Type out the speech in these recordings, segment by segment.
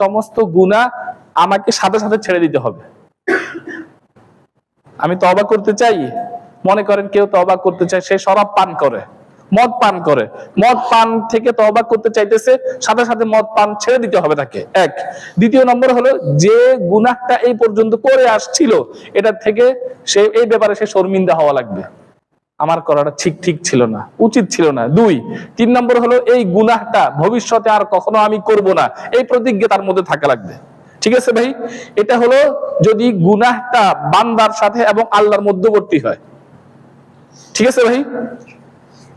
সমস্ত গুণা আমাকে সাথে সাথে ছেড়ে দিতে হবে। আমি তবা করতে চাই, মনে করেন কেউ তবা করতে চায়, সে শরাব পান করে, মদ পান করে। মদ পান থেকে তবা করতে চাইতেছে, সাথে সাথে মদ পান ছেড়ে দিতে হবে তাকে। এক। দ্বিতীয় নম্বর হলো, যে গুনাহটা এই পর্যন্ত করে আসছিল, এটা থেকে সে, এই ব্যাপারে সে শর্মিন্দা হওয়া লাগবে। আমার করাটা ঠিক ঠিক ছিল না, উচিত ছিল না। দুই, তিন নম্বর হলো এই গুনাহটা ভবিষ্যতে আর কখনো আমি করব না। এই প্রতিজ্ঞা তার মধ্যে থাকা লাগবে। ঠিক আছে ভাই? এটা হলো যদি গুনাহটা বান্দার সাথে এবং আল্লাহর মধ্যবর্তী হয়। ঠিক আছে ভাই?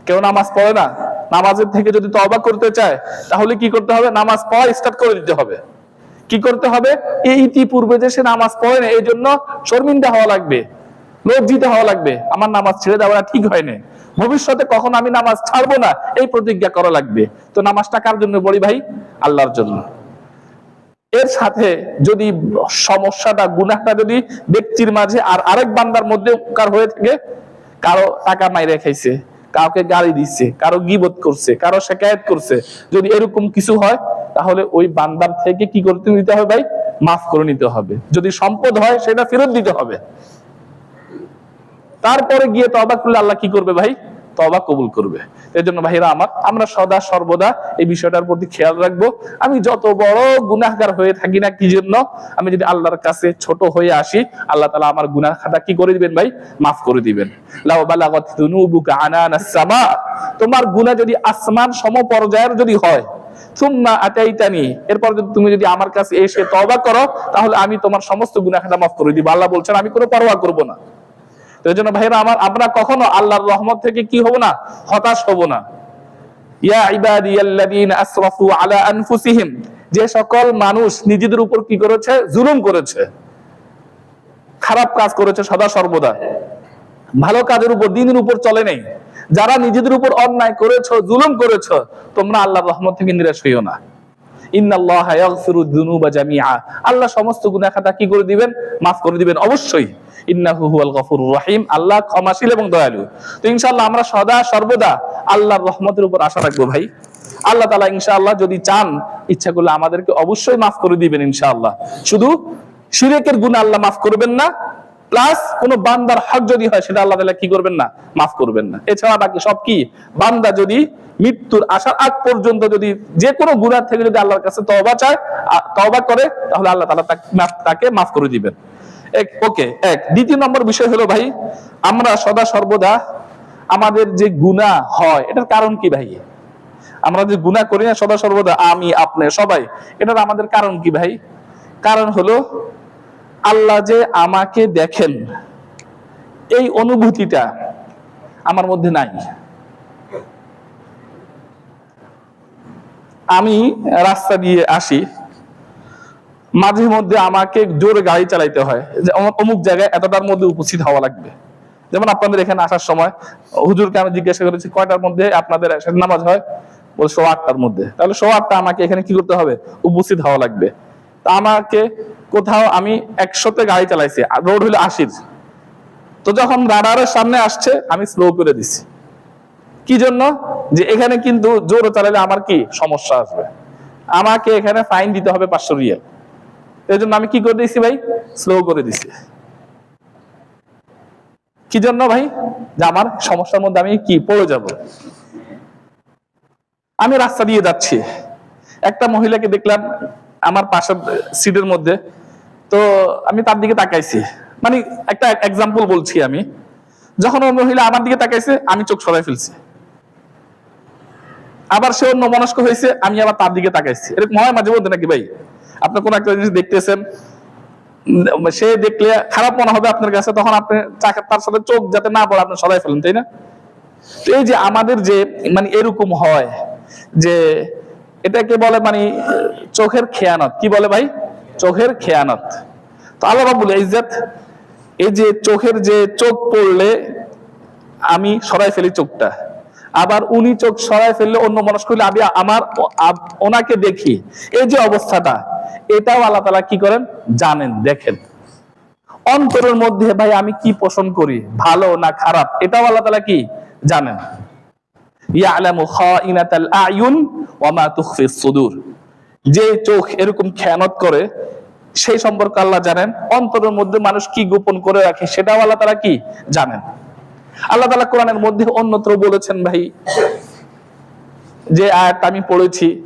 কেউ নামাজ পড়ে না? নামাজের থেকে যদি তওবা করতে চায়, তাহলে কি করতে হবে? নামাজ পড়া স্টার্ট করে দিতে হবে। কি করতে হবে? এই ইতিপূর্বে যে সে নামাজ পড়ে না এই জন্য শর্মিন্দা হওয়া লাগবে। লজ্জিত হওয়া লাগবে। আমার নামাজ ছেড়ে দেওয়া ঠিক হয়নি ভবিষ্যতে কখন আমি নামাজ ছাড়বো না, এই প্রতিজ্ঞা করা লাগবে। তো নামাজটা কার জন্য বলি ভাই? আল্লাহর জন্য। এর সাথে যদি সমস্যাটা, গুনাহটা যদি ব্যক্তির মাঝে আর আরেক বান্দার মধ্যে কার হয়ে থাকে, কারও টাকা মাইরে খাইছে, কাউকে গালি দিচ্ছে কারও গিবত করছে, কারও শেকায়ত করছে, যদি এরকম কিছু হয়, তাহলে ওই বান্দার থেকে কি করতে নিতে হবে ভাই? মাফ করে নিতে হবে। যদি সম্পদ হয়, সেটা ফেরত দিতে হবে। তারপরে গিয়ে তবা করলে আল্লাহ কি করবে ভাই? তবা কবুল করবে। এর জন্য ভাইরা আমার, আমরা সদা সর্বদা এই বিষয়টার প্রতি খেয়াল রাখব। আমি যত বড় গুনাহগার হয়ে থাকি না কি জন্য, আমি যদি আল্লাহর কাছে ছোট হয়ে আসি, আল্লাহ তালা আমার গুনাহ খাতা কি করে দিবেন ভাই? মাফ করে দিবেন। তোমার গুনাহ যদি আসমান সম পর্যায়ের যদি হয় এরপর তুমি যদি আমার কাছে এসে তওবা করো, তাহলে আমি তোমার সমস্ত গুনাহ মাফ করে দিব। আল্লাহ বলছেন, আমি কোনো পরোয়া করব না। তো এই জন্য ভাইরা আমার, আমরা কখনো আল্লাহর রহমত থেকে কি হব না? হতাশ হব না। ইয়া ইবাদিয়াল্লাযীনা আসরাফু আলা আনফুসিহিম, যে সকল মানুষ নিজেদের উপর কি করেছে? জুলুম করেছে। খারাপ কাজ করেছে সদা সর্বদা। ভালো কাজের উপর, দিনের উপর চলে নেই। যারা নিজেদের উপর অন্যায় করেছ, জুলুম করেছ, তোমরা আল্লাহর রহমত থেকে নিরাশ হইও না। আল্লাহ সমস্ত গুনাহ খাতা কি করে দিবেন? মাফ করে দিবেন, অবশ্যই। আল্লাহ ক্ষমাশীল এবং দয়ালু। তো আমরা সদা সর্বদা আল্লাহর রহমতের উপর আশা রাখব ভাই। আল্লাহ তাআলা ইনশাআল্লাহ যদি চান, ইচ্ছা করলে আমাদেরকে অবশ্যই মাফ করে দিবেন ইনশাআল্লাহ। শুধু আল্লাহ মাফ করবেন না, প্লাস কোন বান্দার হক যদি হয়, সেটা আল্লাহ তাআলা কি করবেন না? মাফ করবেন না। এছাড়া বাকি সব কি? বান্দা যদি মৃত্যুর আসার আগ পর্যন্ত যদি যে কোনো গুনাহ থেকে যদি আল্লাহর কাছে তওবা চায় তওবা করে, তাহলে আল্লাহ তাকে তাকে মাফ করে দিবেন। এক, ওকে, এক। দ্বিতীয় নম্বর বিষয় হলো ভাই, আমরা সদা সর্বদা আমাদের যে গুনাহ হয়, এটার কারণ কি ভাই? আমরা যে গুনাহ করি না, সদা সর্বদা আমি, আপনি, সবাই, এটার আমাদের কারণ কি ভাই? কারণ হলো আল্লাহ যে আমাকে দেখেন, এই অনুভূতিটা আমার মধ্যে নাই। আমি রাস্তা দিয়ে আসি মাঝে মধ্যে আমাকে জোরে গাড়ি চালাইতে হয়। যে অমুক জায়গায় এতটার মধ্যে উপস্থিত হওয়া লাগবে। যেমন আপনাদের এখানে আসার সময় হুজুরকে আমি জিজ্ঞাসা করেছি, কয়টার মধ্যে আপনাদের নামাজ হয়? বল সোয়া আটটার মধ্যে। তাহলে সোয়া আটটা আমাকে এখানে কি করতে হবে? উপস্থিত হওয়া লাগবে। তা আমাকে কোথাও আমি একশোতে গাড়ি চালাইছি রোড হলো আশির। তো যখন রাডারের সামনে আসছে, আমি স্লো করে দিছি। কি জন্য? যে এখানে কিন্তু জোরে চালালে আমার কি? সমস্যা আসবে। আমাকে এখানে ফাইন দিতে হবে পাঁচশো রিয়াল। এই জন্য আমি কি করে দিয়েছি ভাই? স্লো করে দিছি কি জন্য ভাই? যে আমার সমস্যার মধ্যে আমি কি পড়ে যাব? আমি রাস্তা দিয়ে যাচ্ছি। একটা মহিলাকে দেখলাম আমার পাশের সিটের মধ্যে। তো আমি তার দিকে তাকাইছি। মানে একটা এক্সাম্পল বলছি আমি। যখন ওই মহিলা আমার দিকে তাকাইছে, আমি চোখ সরাই ফেলছি। আবার সে অন্য মনস্ক হয়েছে, আমি আবার তার দিকে তাকাইছি। এরকম হয় মাঝে মধ্যে নাকি ভাই? আপনি কোন একটা জিনিস দেখতেছেন সে দেখলে খারাপ মনে হবে আপনার কাছে, তখন আপনি তার সাথে চোখ যাতে না পড়ে, আপনি সরাই ফেলেন, তাই না? এই যে আমাদের যে মানে এরকম হয় যে, এটাকে বলে মানে চোখের খেয়ানত। কি বলে ভাই? চোখের খেয়ানত। তো আল্লাহ রাব্বুল ইজ্জত, এই যে চোখের যে চোখ পড়লে আমি সরাই ফেলি চোখটা, আবার উনি চোখ সরাই ফেললে অন্য মানুষ করলে আমি আমার ওনাকে দেখি। এই যে অবস্থাটা এটাও আল্লাহ তালা কি করেন? জানেন, দেখেন। অন্তরের মধ্যে, ভাই, আমি কি পোষণ করি? ভালো না খারাপ? এটাও আল্লাহ তালা কি? জানেন। যে চোখ এরকম খেয়ানত করে, সেই সম্পর্কে আল্লাহ জানেন। অন্তরের মধ্যে মানুষ কি গোপন করে রাখে, সেটাও আল্লাহ তারা কি? জানেন। আল্লাহ তালা কোরআনের মধ্যে অন্যত্র বলেছেন, ভাই যে আয়াত আমি পড়েছি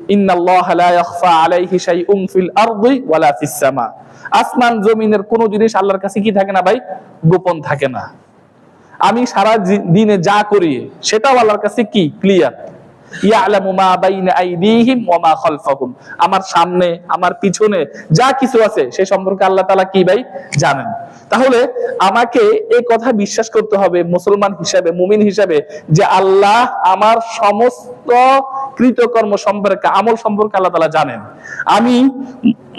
আসমান, জমিনের কোন জিনিস আল্লাহর কাছে কি থাকে না ভাই? গোপন থাকে না। আমি সারা দিনে যা করি, সেটাও আল্লাহর কাছে কি? ক্লিয়ার। আমার সামনে, আমার পিছনে যা কিছু আছে, সে সম্পর্কে আল্লাহ তালা কি ভাই? জানেন। তাহলে আমাকে এই কথা বিশ্বাস করতে হবে মুসলমান হিসাবে, মুমিন হিসাবে, যে আল্লাহ আমার সমস্ত কৃতকর্ম সম্পর্কে, আমল সম্পর্কে আল্লাহ তাআলা জানেন। আমি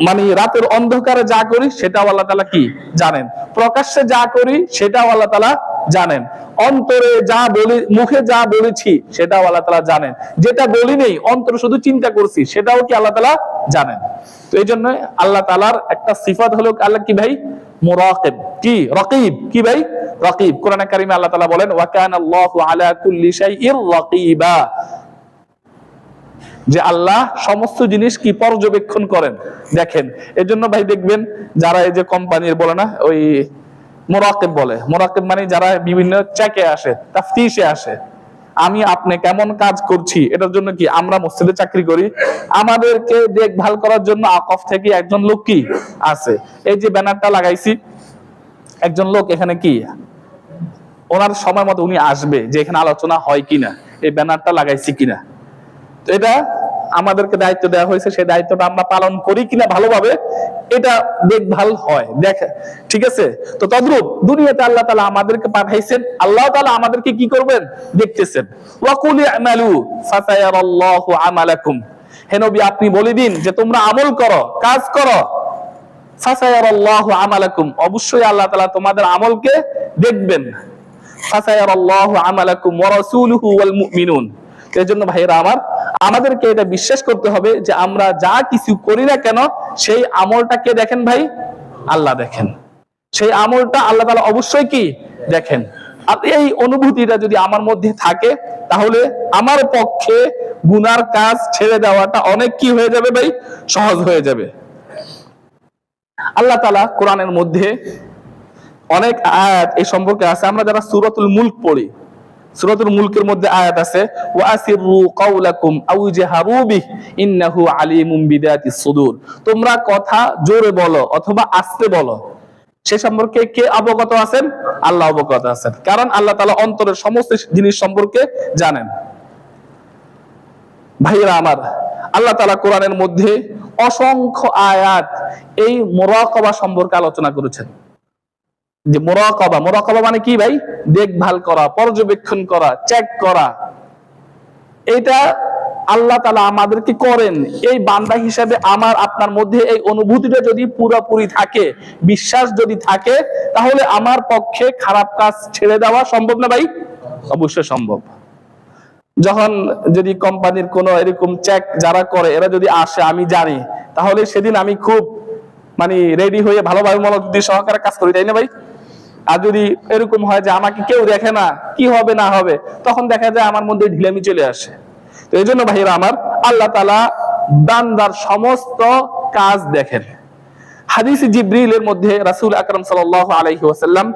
মানে রাতের অন্ধকারে যা করি সেটাও আল্লাহ তাআলা কি? জানেন। প্রকাশ্যে যা করি সেটাও আল্লাহ তালা জানেন। অন্তরে যা বলি, মুখে যা বলেছি সেটাও আল্লাহ তাআলা জানেন। যেটা বলি নেই, অন্তরে শুধু চিন্তা করছি, সেটাও কি আল্লাহ তাআলা জানেন? তো এই জন্য আল্লাহ তালার একটা সিফাত হলো আল্লাহ কি ভাই? মুরাকিব। কি? রকিব। কি ভাই? রকিব। কোরআন কারিমে আল্লাহ তাআলা বলেন, ওয়া কানা আল্লাহু আলা কুল্লি শাইইর রাকিবা। যে আল্লাহ সমস্ত জিনিস কি পর্যবেক্ষণ করেন? দেখেন, এজন্য ভাই দেখবেন যারা এই যে কোম্পানির বলে না, ওই মোরাকেব বলে। মোরাকেব মানে যারা বিভিন্ন চেকে আসে, তাফতিশে আসে। আমি আপনি কেমন কাজ করছি? এটার জন্য কি আমরা মসজিদে চাকরি করি? আমাদেরকে দেখভাল করার জন্য আকফ থেকে একজন লোক কি আছে? এই যে ব্যানারটা লাগাইছি, একজন লোক এখানে কি? ওনার সময় মতো উনি আসবে যে এখানে আলোচনা হয় কিনা, এই ব্যানারটা লাগাইছি কিনা। এটা আমাদেরকে দায়িত্ব দেওয়া হয়েছে, সেই দায়িত্বটা আমরা পালন করি কিনা ভালোভাবে, এটা দেখভাল হয়। দেখে, ঠিক আছে? তো তদ্রুপ দুনিয়াতে আল্লাহ তালা আমাদেরকে পাঠাইছেন। আল্লাহ তালা আমাদেরকে কি করবেন? দেখতেছেন। আপনি বলে দিন যে তোমরা আমল করো, কাজ করো। অবশ্যই আল্লাহ তোমাদের আমলকে দেখবেন। ফাসায়ারাল্লাহু আমালাকুম ওয়া আমার আমাদেরকে এটা বিশ্বাস করতে হবে যে আমরা যা কিছু করি না কেন, সেই আমলটাকে দেখেন ভাই, আল্লাহ দেখেন। সেই আমলটা আল্লাহ তাআলা অবশ্যই কি? দেখেন। আর এই অনুভূতিটা যদি আমার মধ্যে থাকে, তাহলে আমার পক্ষে গুনার কাজ ছেড়ে দেওয়াটা অনেক কি হয়ে যাবে ভাই? সহজ হয়ে যাবে। আল্লাহ তালা কোরআনের মধ্যে অনেক আয়াত এই সম্পর্কে আছে। আমরা যারা সুরতুল মুল্ক পড়ি সুরতুল মুলকের মধ্যে আয়াত আছে, ওয়াসিরু কাউলাকুম আউ জাহারু ইন্নাহু আলিমুম বিদাতিস সুদূর। তোমরা কথা জোরে বলো অথবা আস্তে বলো। সে সম্পর্কে কে অবগত আছেন? আল্লাহ অবগত আছেন। কারণ আল্লাহ তাআলা অন্তরের সমস্ত জিনিস সম্পর্কে জানেন। ভাইরা আমার, আল্লাহ তাআলা কোরআনের মধ্যে অসংখ্য আয়াত এই মোরাকবা সম্পর্কে আলোচনা করেছেন। যে মোরাকবা মোরাকবা মানে কি ভাই? দেখভাল করা, পর্যবেক্ষণ করা চেক করা। এটা আল্লাহ তালা আমাদেরকে করেন। এই বান্দা হিসাবে আমার, আপনার মধ্যে এই অনুভূতিটা যদি পুরোপুরি থাকে, বিশ্বাস যদি থাকে, তাহলে আমার পক্ষে খারাপ কাজ ছেড়ে দেওয়া সম্ভব না ভাই? অবশ্যই সম্ভব। যখন যদি কোম্পানির কোনো এরকম চেক যারা করে, এরা যদি আসে, আমি জানি, তাহলে সেদিন আমি খুব মানে রেডি হয়ে ভালোভাবে মনোযোগ দিয়ে সহকারে কাজ করি, তাই না ভাই? আর যদি এরকম হয় যে আমাকে কেউ দেখে না কি হবে না হবে তখন দেখা যায় আমার মধ্যে ঢিলামি চলে আসে। তো এই জন্য ভাইরা আমার আল্লাহ তালা বান্দার সমস্ত কাজ দেখেন। হাদিস জিব্রিলের মধ্যে রাসূল আকরাম সাল্লাল্লাহু আলাইহি ওয়াসাল্লাম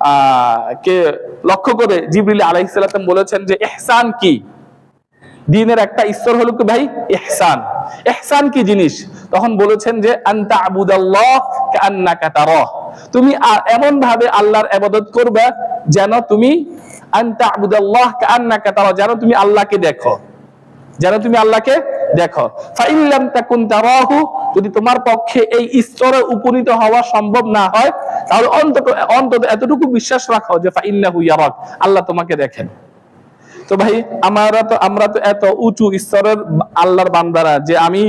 আহ, কে লক্ষ্য করে জিব্রিল আলাইহিস সালাম বলেছেন যে এহসান কি? দিনের একটা ঈশ্বর হলো কি ভাই? এহসান এহসান কি জিনিস? তখন বলেছেন যে আনতা আবুদাল্লাহ কান্নাকা তারাহ। তুমি এমন ভাবে আল্লাহর ইবাদত করবে যেন তুমি যেন তুমি আল্লাহকে দেখো। যেন তুমি আল্লাহকে দেখো। যদি তোমার পক্ষে এই স্তরে উপনীত হওয়া সম্ভব না হয়, তাহলে অন্তত অন্তত এতটুকু বিশ্বাস রাখো যে আল্লাহ তোমাকে দেখেন। তো ভাই, আমরা তো আমরা তো এত উঁচু স্তরের আল্লাহর বান্দারা যে আমি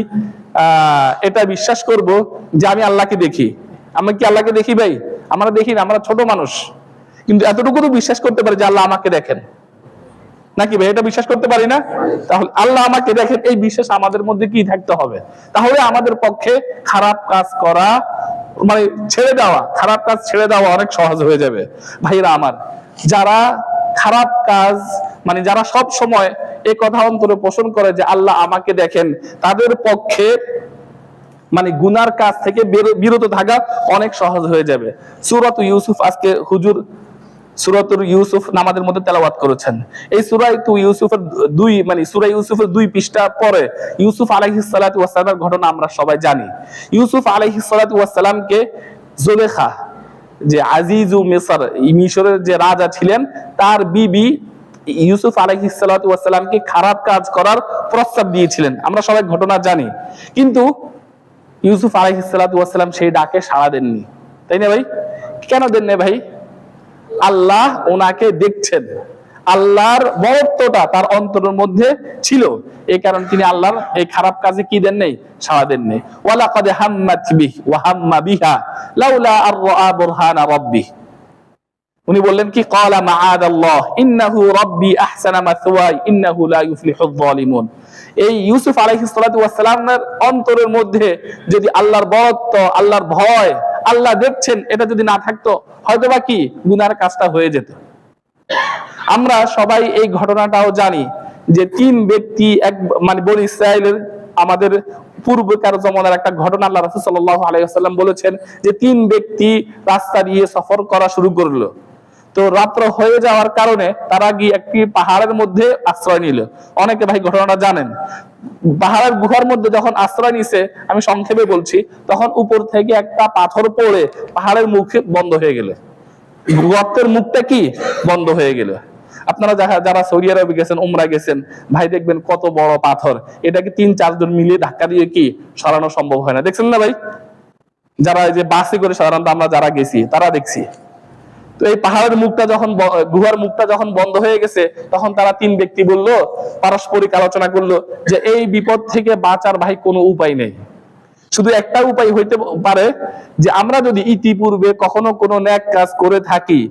এটা বিশ্বাস করব যে আমি আল্লাহকে দেখি। আমরা কি আল্লাহকে দেখি ভাই? আমরা দেখি না, আমরা ছোট মানুষ। কিন্তু এতটুকু তো বিশ্বাস করতে পারি যে আল্লাহ আমাকে দেখেন। নাকি ভাই, এটা বিশ্বাস করতে পারি না? তাহলে আল্লাহ আমাকে দেখেন, এই বিশ্বাস আমাদের মধ্যে কি থাকতে হবে? তাহলে আমাদের পক্ষে খারাপ কাজ করা মানে ছেড়ে দেওয়া, খারাপ কাজ ছেড়ে দেওয়া অনেক সহজ হয়ে যাবে। ভাইরা আমার, যারা খারাপ কাজ মানে যারা সব সময় এই কথা অন্তরে পোষণ করে যে আল্লাহ আমাকে দেখেন, তাদের পক্ষে মানে গুনার কাজ থেকে বিরত থাকা অনেক সহজ হয়ে যাবে। সুরত ইউসুফ আজকে হুজুর সুরতুর ইউসুফ নামাজের মধ্যে তেলাওয়াত করেছেন। এই সুরাই তু ইউসুফের দুই মানে সুরা ইউসুফের দুই পৃষ্ঠা পরে ইউসুফ আলাইহিস সালাতু ওয়াসসালামের ঘটনা আমরা সবাই জানি। ইউসুফ আলাইহিস সালাতু ওয়াসসালামকে জুলেখা, যে আজিজু মিসর মিশরের যে রাজা ছিলেন, তার বিবি ইউসুফ আলাইহিস সালাতু ওয়াসসালামকে খারাপ কাজ করার প্রস্তাব দিয়েছিলেন। আমরা সবাই ঘটনা জানি। কিন্তু ইউসুফ আলাইসালাম সেই ডাকে সাড়া দেননি। তাই না ভাই? কেন দেন না ভাই? আল্লাহ ওনাকে দেখছেন। আল্লাহর বরত্বটা তার অন্তরের মধ্যে ছিল। এই কারণ তিনি আল্লাহর এই খারাপ কাজে কি দেন নেই? সাড়া দেন নেই। ওয়ালা কাদ হাম্মাত বিহ, ওয়া হাম্মা বিহা, লাউলা আর রাআ বুরহানা রাব্বি উনি বললেন কি? ক্বালা মাআদাল্লাহ, ইন্নাহু রাব্বি আহসানা মাসওয়াই, ইন্নাহু লা ইউফলিহুয যালিমুন এই ইউসুফ আলাইহিস সালাতু ওয়াস সালামের অন্তরের মধ্যে যদি আল্লাহর বরত্ব, আল্লাহর ভয়, আল্লাহ দেখছেন, এটা যদি না থাকতো হয়তো বা কি? গুনার কাজটা হয়ে যেত। আমরা সবাই এই ঘটনাটাও জানি যে তিন ব্যক্তি, এক মানে বনি ইসরায়েলের আমাদের পূর্বকার জমানার একটা ঘটনা আল্লাহ রাসূল সাল্লাল্লাহু আলাইহি ওয়াসাল্লাম বলেছেন যে তিন ব্যক্তি রাস্তা দিয়ে সফর করা শুরু করল। তো রাত্র হয়ে যাওয়ার কারণে তারা গিয়ে একটি পাহাড়ের মধ্যে আশ্রয় নিল। অনেকে ভাই ঘটনাটা জানেন। পাহাড়ের গুহার মধ্যে যখন আশ্রয় নিছে, আমি সংক্ষেপে বলছি, তখন উপর থেকে একটা পাথর পড়ে পাহাড়ের মুখে বন্ধ হয়ে গেল। গর্তের মুখটা কি? বন্ধ হয়ে গেল। আপনারা যারা সৌদি আরবে গেছেন, উমরা গেছেন, ভাই দেখবেন কত বড় পাথর। এটাকে তিন চারজন মিলিয়ে ধাক্কা দিয়ে কি সরানো সম্ভব হয় না। দেখছেন না ভাই? যারা এই যে বাসে করে সাধারণত আমরা যারা গেছি, তারা দেখছি। তো এই পাহাড়ের মুখটা যখন গুহার মুখটা যখন বন্ধ হয়ে গেছে, তখন তারা তিন ব্যক্তি বলল, পারস্পরিক আলোচনা করল যে এই বিপদ থেকে বাঁচার ভাই কোনো উপায় নেই। শুধু একটা উপায় হইতে পারে যে আমরা যদি ইতিপূর্বে কখনো কোনো ন্যাক কাজ করে থাকি,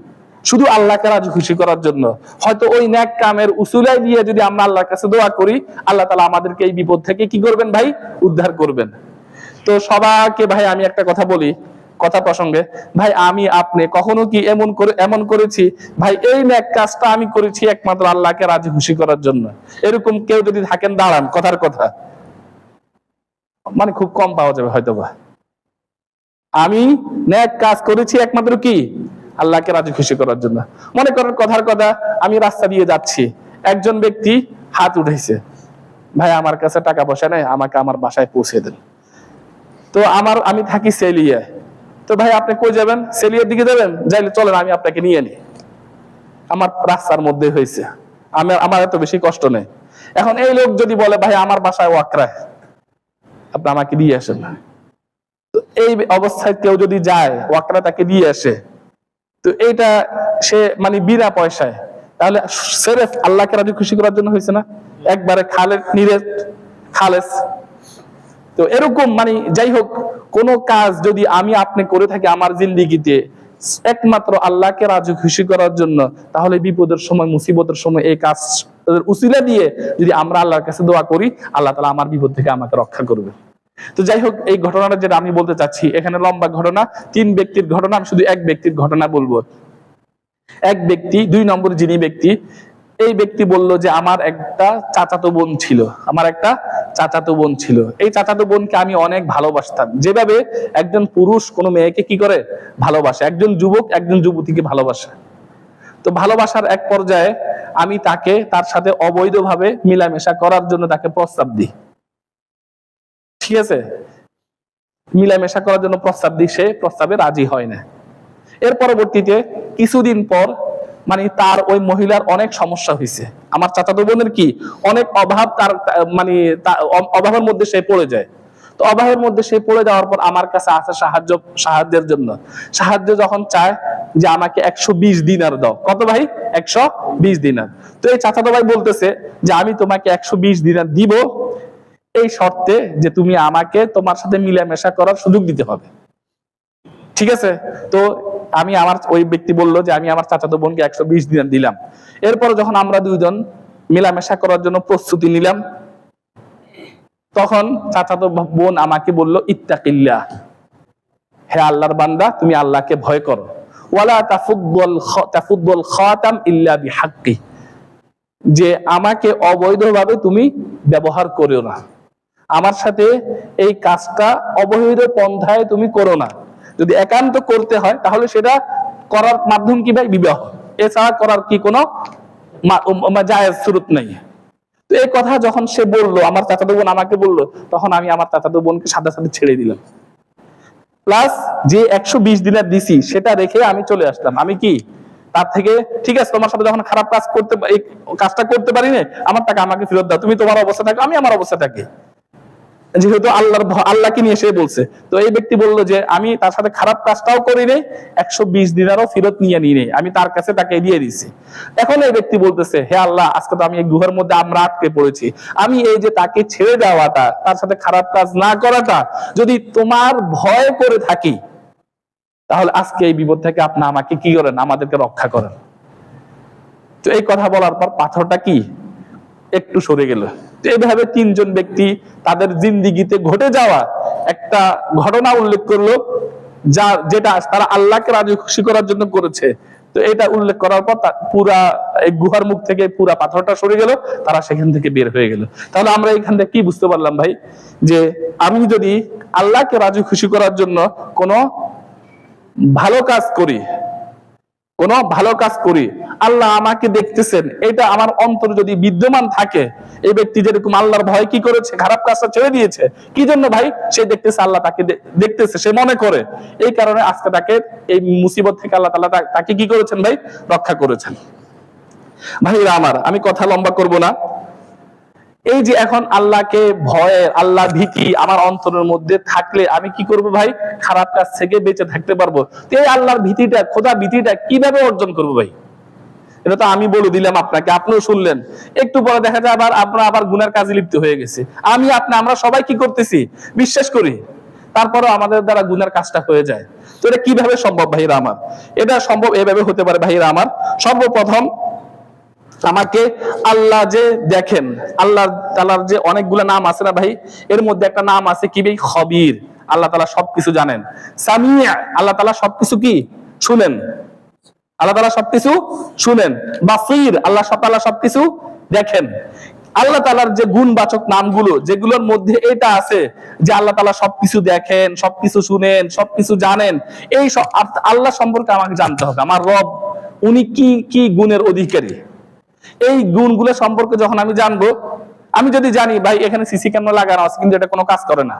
শুধু আল্লাহকে রাজি খুশি করার জন্য। হয়তো ওই ন্যাক কামের উসুলাই দিয়ে যদি আমরা আল্লাহর কাছে দোয়া করি, আল্লাহ তালা আমাদেরকে এই বিপদ থেকে কি করবেন ভাই? উদ্ধার করবেন। তো সবাকে ভাই আমি একটা কথা বলি কথা প্রসঙ্গে, ভাই, আমি আপনি, কখনো কি এমন করে, এমন করেছি? ভাই, এই ন্যাক কাজটা আমি করেছি একমাত্র আল্লাহকে রাজি খুশি করার জন্য। এরকম কেউ যদি থাকেন, দাঁড়ান, কথার কথা। মানে খুব কম পাওয়া যাবে হয়তো বা আমি ন্যাক কাজ করেছি একমাত্র কি? আল্লাহকে রাজি খুশি করার জন্য। মনে করেন কথার কথা, আমি রাস্তা দিয়ে যাচ্ছি। একজন ব্যক্তি হাত উঠেছে ভাই, আমার কাছে টাকা পয়সা নেই, আমাকে আমার বাসায় পৌঁছে দেন। তো আমার, আমি থাকি সেলিয়ায় তো ভাই, আপনি কই যাবেন? সেলিয়ার দিকে যাবেন? যাইলে চলেন, আমি আপনাকে নিয়ে নিই আমার রাস্তার মধ্যে হয়েছে। আমি, আমার এত বেশি কষ্ট নেই। এখন এই লোক যদি বলে, ভাই, আমার বাসায় ওয়াকরায় আপনি আমাকে দিয়ে আসেন এই অবস্থায় কেউ যদি যায় ওয়াকরা তাকে দিয়ে আসে। তো এইটা সে মানে বিনা পয়সায়। তাহলে সেরেফ আল্লাহকে রাজি, খুশি করার জন্য হয়েছে না? একবারে খালেদ নিরে খালেস। তো এরকম মানে যাই হোক কোন কাজ যদি আমি আপনি করে থাকি আমার জিন্দিগিতে, একমাত্র আল্লাহকে রাজি খুশি করার জন্য, তাহলে বিপদের সময়, মুসিবতের সময় এই কাজ উসিলা দিয়ে যদি আমরা আল্লাহর কাছে দোয়া করি, আল্লাহ তালা আমার বিপদ থেকে আমাকে রক্ষা করবে। তো যাই হোক এই ঘটনাটা যেটা আমি বলতে চাচ্ছি, এখানে লম্বা ঘটনা, তিন ব্যক্তির ঘটনা, আমি শুধু এক ব্যক্তির ঘটনা বলব। এক ব্যক্তি, দুই নম্বর যিনি ব্যক্তি এই ব্যক্তি বলল যে, আমার একটা চাচাতো বোন ছিল, আমার একটা চাচাতো বোন ছিল। এই চাচাতো বোনকে আমি অনেক ভালোবাসতাম। যেভাবে একজন পুরুষ কোনো মেয়েকে কি করে? ভালোবাসে। একজন যুবক একজন যুবতীকে ভালোবাসে। তো ভালোবাসার এক পর্যায়ে আমি তাকে, তার সাথে অবৈধভাবে মিলামেশা করার জন্য তাকে প্রস্তাব দিই। ঠিক আছে? মিলামেশা করার জন্য প্রস্তাব দিই, সে প্রস্তাবে রাজি হয় না। এর পরবর্তীতে কিছুদিন পর মানে তার ওই মহিলার অনেক সমস্যা হয়েছে আমার চাচাতো বোনের কি, অনেক অভাব তার মানে অভাবের মধ্যে সে পড়ে যায়। তো অভাবের মধ্যে সে পড়ে যাওয়ার পর আমার কাছে আসে সাহায্য, সাহায্যের জন্য। সাহায্য যখন চায় যে আমাকে একশো বিশ দিনার দাও। কত ভাই? একশো বিশ দিনার। তো এই চাচাতো ভাই বলতেছে যে আমি তোমাকে একশো বিশ দিনার দিব। এই শর্তে যে তুমি আমাকে তোমার সাথে মিলামেশা করার সুযোগ দিতে হবে। ঠিক আছে? তো আমি আমার, ওই ব্যক্তি বলল যে আমি আমার চাচাতো বোনকে একশো বিশ দিন দিলাম। এরপর যখন আমরা দুইজন মেলামেশা করার জন্য প্রস্তুতি নিলাম, তখন চাচাতো বোন আমাকে বলল ইত্তাকিল্লা হে আল্লাহর বান্দা, তুমি আল্লাহকে ভয় করো। ইল্লা যে আমাকে অবৈধভাবে তুমি ব্যবহার করিও না। আমার সাথে এই কাজটা অবৈধ পন্থায় তুমি করো না। যদি একান্ত করতে হয়, তাহলে সেটা করার মাধ্যম কি ভাই? বিবাহ। এছাড়া করার কি কোনো জায়েজ সুরত নেই। তো এই কথা যখন সে বলল, আমার চাচাতো বোন আমাকে বলল, তখন আমি আমার চাচাতো বোনকে সাথে সাথে ছেড়ে দিলাম। প্লাস যে একশো বিশ দিনের দিছি সেটা রেখে আমি চলে আসলাম। আমি কি? তার থেকে, ঠিক আছে, তোমার সাথে যখন খারাপ কাজ করতে কাজটা করতে পারি না, আমার টাকা আমাকে ফেরত দাও। তুমি তোমার অবস্থা থাকো, আমি আমার অবস্থা থাকি। যেহেতু আল্লাহর আল্লাহকে নিয়ে সে বলছে। তো এই ব্যক্তি বলল যে, আমি তার সাথে খারাপ কাজটাও করি নেই, একশো বিশ দিনারও ফেরত নিয়ে নিই নেই। আমি তার কাছে তাকে দিয়ে দিছি। এখন এই ব্যক্তি বলতেছে, হে আল্লাহ, আজকে তো আমি এই গুহার মধ্যে আমরা আটকে পড়েছি। আমি এই যে তাকে ছেড়ে দেওয়াটা, তার সাথে খারাপ কাজ না করাটা, যদি তোমার ভয় করে থাকি, তাহলে আজকে এই বিপদ থেকে আপনি আমাকে কি করেন? আমাদেরকে রক্ষা করেন। তো এই কথা বলার পর পাথরটা কি? একটু সরে গেল। এইভাবে তিনজন ব্যক্তি তাদের জিন্দিগিতে ঘটে যাওয়া একটা ঘটনা উল্লেখ করল, যা যেটা তারা আল্লাহকে রাজি খুশি করার জন্য করেছে। তো এটা উল্লেখ করার পর পুরা, এই গুহার মুখ থেকে পুরা পাথরটা সরে গেল, তারা সেখান থেকে বের হয়ে গেল। তাহলে আমরা এখান থেকে কি বুঝতে পারলাম ভাই? যে আমি যদি আল্লাহকে রাজি খুশি করার জন্য কোনো ভালো কাজ করি কোন ভালো কাজ করি, আল্লাহ আমাকে দেখতেছেন, এটা আমার অন্তর যদি বিদ্যমান থাকে, এই ব্যক্তি যেরকম আল্লাহর ভয় কি করেছে, খারাপ কাজটা ছেড়ে দিয়েছে, কি জন্য ভাই? সে দেখতেছে আল্লাহ তাকে দেখতেছে, সে মনে করে। এই কারণে আজকে তাকে এই মুসিবত থেকে আল্লাহ তালা তাকে কি করেছেন ভাই? রক্ষা করেছেন। ভাইরা আমার, আমি কথা লম্বা করব না। এই যে এখন আল্লাহকে ভয়, আল্লাহ ভীতি আমার অন্তরের মধ্যে থাকলে আমি কি করব ভাই? খারাপ কাজ থেকে বেঁচে থাকতে পারব। তো এই আল্লাহর ভীতিটা, খোদা ভীতিটা কীভাবে অর্জন করব ভাই? এটা তো আমি বলে দিলাম আপনাকে, আপনিও শুনলেন। একটু পরে দেখা যায় আবার আপনার আবার গুনার কাজে লিপ্ত হয়ে গেছে। আমি, আপনি, আমরা সবাই কি করতেছি? বিশ্বাস করি তারপরে আমাদের দ্বারা গুনার কাজটা হয়ে যায়। তো এটা কীভাবে সম্ভব ভাইরা আমার? এটা সম্ভব এভাবে হতে পারে ভাইরা আমার। সর্বপ্রথম আমাকে আল্লাহ যে দেখেন, আল্লাহ তালার যে অনেকগুলো নাম আছে না ভাই, এর মধ্যে একটা নাম আছে কি ভাই? খবির। আল্লাহ তালা সবকিছু জানেন। সামিয়া, আল্লাহ তালা সবকিছু কি? শুনেন। আল্লাহ তালা সবকিছু শুনেন। বাসির, আল্লাহ তালা সবকিছু দেখেন। আল্লাহ তালার যে গুণবাচক নামগুলো, যেগুলোর মধ্যে এটা আছে যে আল্লাহ তালা সবকিছু দেখেন, সবকিছু শুনেন, সবকিছু জানেন, এই সব আল্লাহ সম্পর্কে আমাকে জানতে হবে। আমার রব, উনি কি কি গুণের অধিকারী? এই গুণগুলো সম্পর্কে যখন আমি জানব, আমি যদি জানি, ভাই, এখানে সিসি ক্যামেরা লাগানো আছে, কিন্তু এটা কোনো কাজ করে না।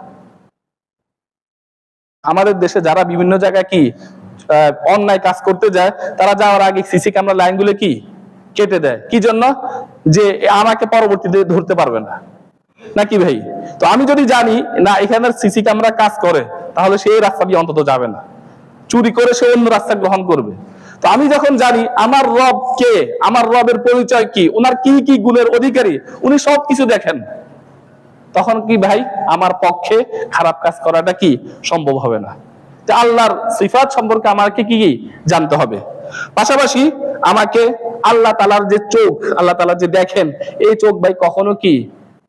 আমাদের দেশে যারা বিভিন্ন জায়গায় কি অন্যায় কাজ করতে যায়, তারা যাওয়ার আগে সিসি ক্যামেরা লাইনগুলো কি, কেটে দেয়। কি জন্য? যে আমাকে পরবর্তীতে ধরতে পারবে না। নাকি ভাই? তো আমি যদি জানি, না এখানে সিসি ক্যামেরা কাজ করে, তাহলে সেই রাস্তা দিয়ে অন্তত যাবে না। চুরি করে সে অন্য রাস্তা গ্রহণ করবে। তো আমি যখন জানি আমার রব কে, আমার রবের পরিচয় কি ওনার কি কি গুণের অধিকারী, উনি সব কিছু দেখেন। তখন কি ভাই? আমার পক্ষে খারাপ কাজ করাটা কি? সম্ভব হবে না। আল্লাহর সিফাত সম্পর্কে আমাকে কি কি জানতে হবে? পাশাপাশি আমাকে আল্লাহ তালার যে চোখ, আল্লাহ তালা যে দেখেন, এই চোখ ভাই কখনো কি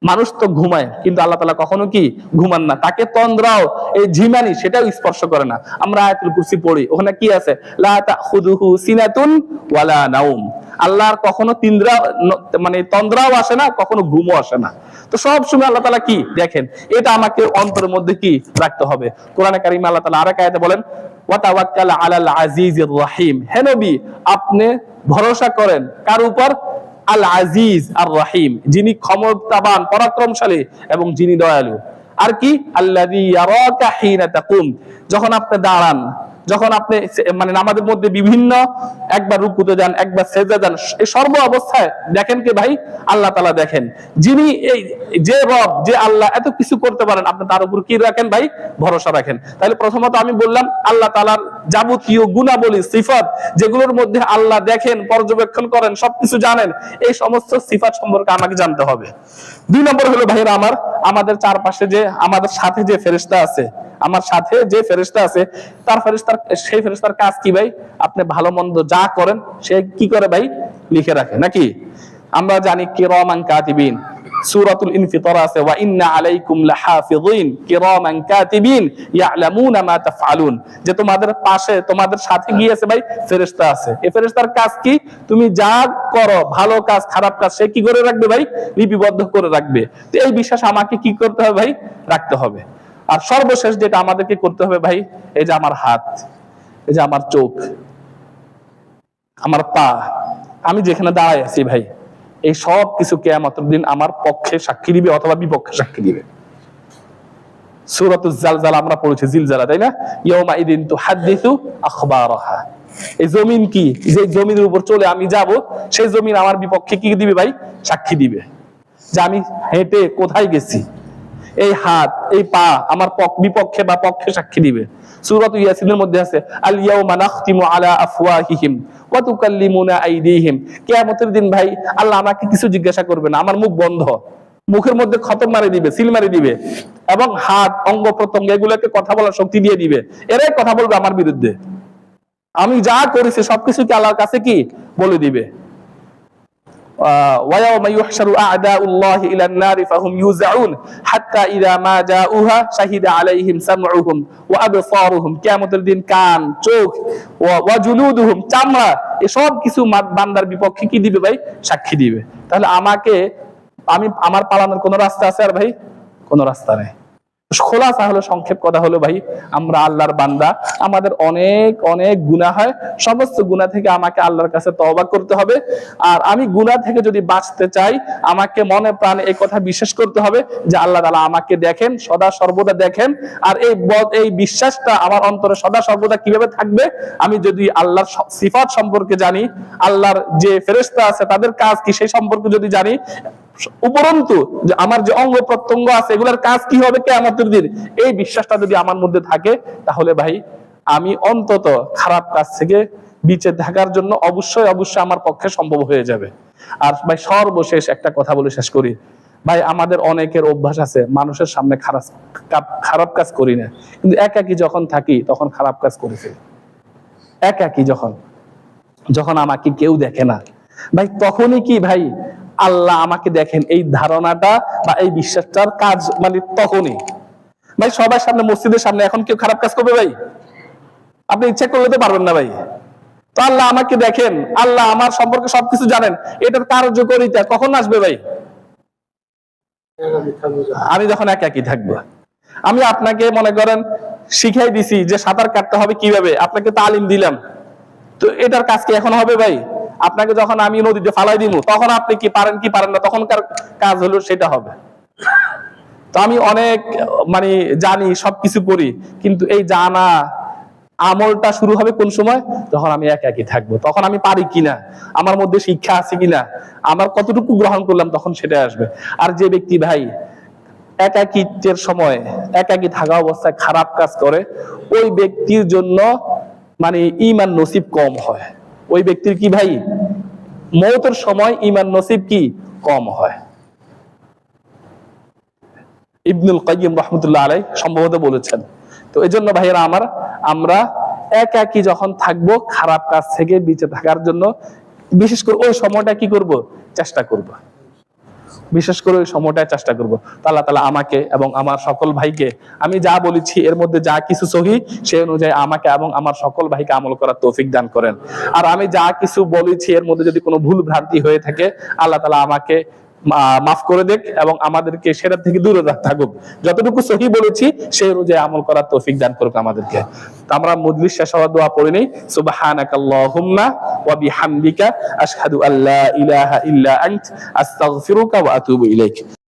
মানুষ তো ঘুমায়, কিন্তু আল্লাহ তালা কখনো কি ঘুমান না। তাকে তন্দ্রাও, এই ঝিমানি, সেটাও স্পর্শ করে না। আমরা আয়াতুল কুরসি পড়ি, ওখানে কি আছে? সিনাতুন নাউম আল্লাহর কখনো তিন্দ্রা মানে তন্দ্রাও আসে না, কখনো ঘুমও আসে না। তো সব সময় আল্লাহ তালা কি? দেখেন, এটা আমাকে অন্তরের মধ্যে কি রাখতে হবে? কোরআনে কারিমে আল্লাহ তালা আরেক আয়াতে বলেন ওয়াতাওয়াক্কাল আলাল আজিজির রহিম। হে আপনি ভরসা করেন কার উপর? আল আজিজ আর রাহিম যিনি ক্ষমতাবান, পরাক্রমশালী এবং যিনি দয়ালু। আর কি? আল্লাহ যখন আপনি দাঁড়ান যখন আপনি মানে নামাজের মধ্যে বিভিন্ন একবার রুকুতে যান, একবার সেজদা যান, এই সর্ব অবস্থায় দেখেন কে ভাই? আল্লাহ তাআলা দেখেন। যিনি এই যে রব, যে আল্লাহ, এত কিছু করতে পারেন, আপনি তার উপর কি রাখেন ভাই? ভরসা রাখেন। তাহলে প্রথমত আমি বললাম, আল্লাহ তাআলার যাবতীয় গুণাবলী, সিফাত, যেগুলোর মধ্যে আল্লাহ দেখেন, পর্যবেক্ষণ করেন, সবকিছু জানেন, এই সমস্ত সিফাত সম্পর্কে আমাকে জানতে হবে। দুই নম্বর হলো, ভাইরা আমার, আমাদের চারপাশে যে, আমাদের সাথে যে ফেরেশতা আছে আমার সাথে যে ফেরেশতা আছে, তার ফেরেশতার, সেই ফেরেশতার কাজ কি ভাই? আপনি ভালো মন্দ যা করেন, সে কি করে ভাই? লিখে রাখে, নাকি? আমরা জানি কিরমান কাতিবিন। কাতিবিন পাশে, তোমাদের সাথে গিয়েছে ভাই আছে। কাজ কি? তুমি যা করো, ভালো কাজ, খারাপ কাজ, সে কি করে রাখবে ভাই? লিপিবদ্ধ করে রাখবে। তো এই বিশ্বাস আমাকে কি করতে হবে ভাই? রাখতে হবে। আর সর্বশেষ যেটা আমাদেরকে করতে হবে ভাই, এই যে আমার হাত, এই যে আমার চোখ, আমার পা, আমি যেখানে দাঁড়ায় আছি ভাই, এই সব কিছু কেয়ামতের দিন আমার পক্ষে সাক্ষী দিবে অথবা বিপক্ষে সাক্ষী দিবে। সূরাতুজ আমরা পড়েছি জিলজালা, তাই না? ইয়াউমা ইদিন তুহাদ্দিসু আখবারাহা। এই জমিন কি? যে জমিনের উপর চলে আমি যাব, সেই জমিন আমার বিপক্ষে কি দিবে ভাই? সাক্ষী দিবে। যে আমি হেঁটে কোথায় গেছি? এই হাত, এই পা আমার বিপক্ষে বা পক্ষে সাক্ষী দিবে। সূরাত ইয়াসিনের মধ্যে আছে আল ইয়াউমা নাখতিমু আলা আফওয়াহিহিম ওয়া তুকাল্লিমুনা আইদিহিম। কিয়ামতের দিন ভাই, আল্লাহ আমাকে কিছু জিজ্ঞাসা করবে না। আমার মুখ বন্ধ। মুখের মধ্যে খতম মারি দিবে, সিল মারি দিবে। এবং হাত, অঙ্গ প্রত্যঙ্গ, এগুলোকে কথা বলার শক্তি দিয়ে দিবে। এরাই কথা বলবে আমার বিরুদ্ধে। আমি যা করেছি সবকিছুকে আল্লাহর কাছে কি বলে দিবে? ويوم يحشر أعداء الله إلى النار فهم يوزعون حتى إذا ما جاءوها شهد عليهم سمعهم وأبصارهم كامت الدين কান চোখ ও- وجلودهم চামড়া এসব কিছু মা- বান্দার বিপক্ষে কি দিবে ভাই সাক্ষী দিবে তাহলে আমাকে আমি আমার পালানোর কোনো রাস্তা আছে আর ভাই কোনো রাস্তা নেই খোলাসা হলো, সংক্ষেপ কথা হলো ভাই, আমরা আল্লাহর বান্দা। আমাদের অনেক অনেক গুনাহ হয়। সমস্ত গুনাহ থেকে আমাকে আল্লাহর কাছে তওবা করতে হবে। আর আমি গুনাহ থেকে যদি বাঁচতে চাই, আমাকে মনে প্রাণে এই কথা বিশ্বাস করতে হবে যে আল্লাহ তালা আমাকে দেখেন, সদা সর্বদা দেখেন। আর এই এই বিশ্বাসটা আমার অন্তরে সদা সর্বদা কীভাবে থাকবে? আমি যদি আল্লাহর সিফাত সম্পর্কে জানি, আল্লাহর যে ফেরেশতা আছে তাদের কাজ কি সেই সম্পর্কে যদি জানি উপরন্তু যে আমার যে অঙ্গ প্রত্যঙ্গ আছে, এগুলোর কাজ কি হবে কেয়ামতের দিন? এই বিশ্বাসটা যদি আমার মধ্যে থাকে, তাহলে ভাই, আমি অন্তত খারাপ কাজ থেকে বিচে থাকার জন্য অবশ্যই অবশ্যই আমার পক্ষে সম্ভব হয়ে যাবে। আর ভাই, সর্বশেষ একটা কথা বলে শেষ করি। ভাই, আমাদের অনেকের অভ্যাস আছে, মানুষের সামনে খারাপ খারাপ কাজ করি না। কিন্তু এক একাকি যখন থাকি, তখন খারাপ কাজ করে ফেলি। একাকি যখন যখন আমাকে কেউ দেখে না। ভাই, তখনই কি ভাই আল্লাহ আমাকে দেখেন, এই ধারণাটা বা এই বিশ্বাসটার কাজ মানে তখনই। ভাই সবার সামনে, মসজিদের সামনে, এখন কেউ খারাপ কাজ করবে ভাই? আপনি ইচ্ছা করলে তো পারবেন না ভাই। তো আল্লাহ আমাকে দেখেন, আল্লাহ আমার সম্পর্কে সবকিছু জানেন, এটার কার্যকরিতা কখন আসবে ভাই? আমি যখন একা একই থাকব। আমি আপনাকে মনে করেন, শিখাই দিছি যে সাঁতার কাটতে হবে কীভাবে, আপনাকে তালিম দিলাম। তো এটার কাজ কি এখন হবে ভাই? আপনাকে যখন আমি নদীতে ফালাই দিব তখন আপনি কি পারেন কি পারেন না, তখনকার কাজ হলো সেটা হবে। তো আমি অনেক মানে জানি, সবকিছু করি, কিন্তু এই জানা আমলটা শুরু হবে কোন সময়? যখন আমি একা একই থাকব। তখন আমি পারি কিনা? আমার মধ্যে শিক্ষা আছে কিনা? আমার কতটুকু গ্রহণ করলাম, তখন সেটা আসবে। আর যে ব্যক্তি ভাই একাকিত্বের সময়, একাকি থাকা অবস্থায় খারাপ কাজ করে, ওই ব্যক্তির জন্য মানে ইমান নসিব কম হয়। ওই ব্যক্তির কি ভাই? মৌতের সময় ইমান নসিব কি? কম হয়। ইবনুল কাইম রহমতুল্লাহ আলাই সম্ভবত বলেছেন। তো এই জন্য ভাইয়েরা আমার, আমরা এক একই যখন থাকব, খারাপ কাজ থেকে বেঁচে থাকার জন্য, বিশেষ করে ওই সময়টা কি করব? চেষ্টা করব। বিশেষ করে ওই সময়টায় চেষ্টা করব। আল্লাহ তালা আমাকে এবং আমার সকল ভাইকে, আমি যা বলেছি এর মধ্যে যা কিছু সহি সেই অনুযায়ী আমাকে এবং আমার সকল ভাইকে আমল করার তৌফিক দান করেন। আর আমি যা কিছু বলেছি এর মধ্যে যদি কোনো ভুল ভ্রান্তি হয়ে থাকে, আল্লাহ তালা আমাকে মাফ করে দেখ এবং আমাদেরকে সেটা থেকে দূরে থাকুক। যতটুকু সহি বলেছি, সেই অনুযায়ী আমল করার তৌফিক দান করুক আমাদেরকে। আমরা মজলিস শেষ হওয়ার দোয়া পড়ে নেই। সুবহানাকাল্লাহুম্মা ওয়া বিহামদিকা আশহাদু আল্লা ইলাহা ইল্লা আনত। আস্তাগফিরুকা ওয়া আতুবু ইলাইক।